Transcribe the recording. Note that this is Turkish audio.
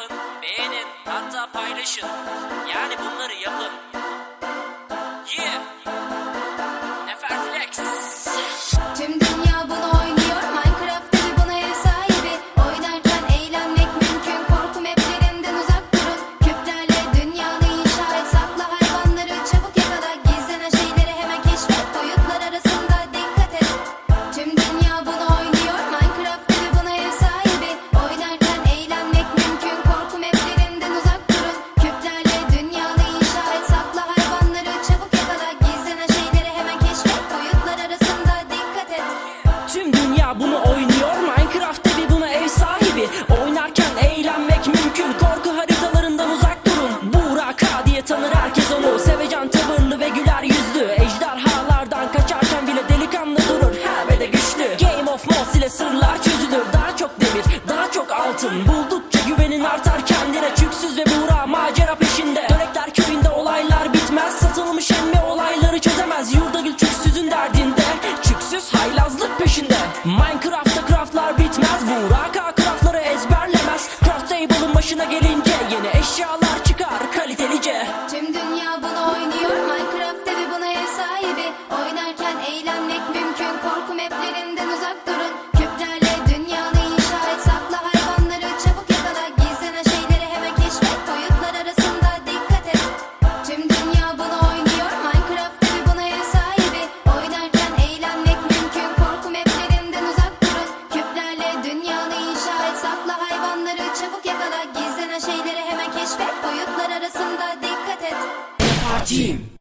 yapın, beğenin, hatta paylaşın. Dünya bunu oynuyor. Minecraft tabi buna ev sahibi. Oynarken eğlenmek mümkün. Korku haritalarından uzak durun. Burak diye tanır herkes onu. Sevecen tavırlı ve güler yüzlü. Ejderhalardan kaçarken bile delikanlı durur. Her ve de güçlü. Game of Moss ile sırlar çözülür. Daha çok demir, daha çok altın. Buldukça güvenin artar kendine. Çüksüz ve Buğra macera peşinde. Dönekler köyünde olaylar bitmez. Satılmış emme olayları çözemez. Yurdagül çüksüzün derdinde. Çüksüz haylazlık peşinde Minecraft'ta craftlar bitmez. Buğra craftları ezberlemez. Craft table'ın başına gelince Yeni eşyalar çıkar kalitelice. Tüm dünya bunu oynuyor. Minecraft evi buna ev sahibi. Oynarken çabuk yakala Gizlenen şeyleri hemen keşfet. Boyutlar arasında dikkat et. Partiyim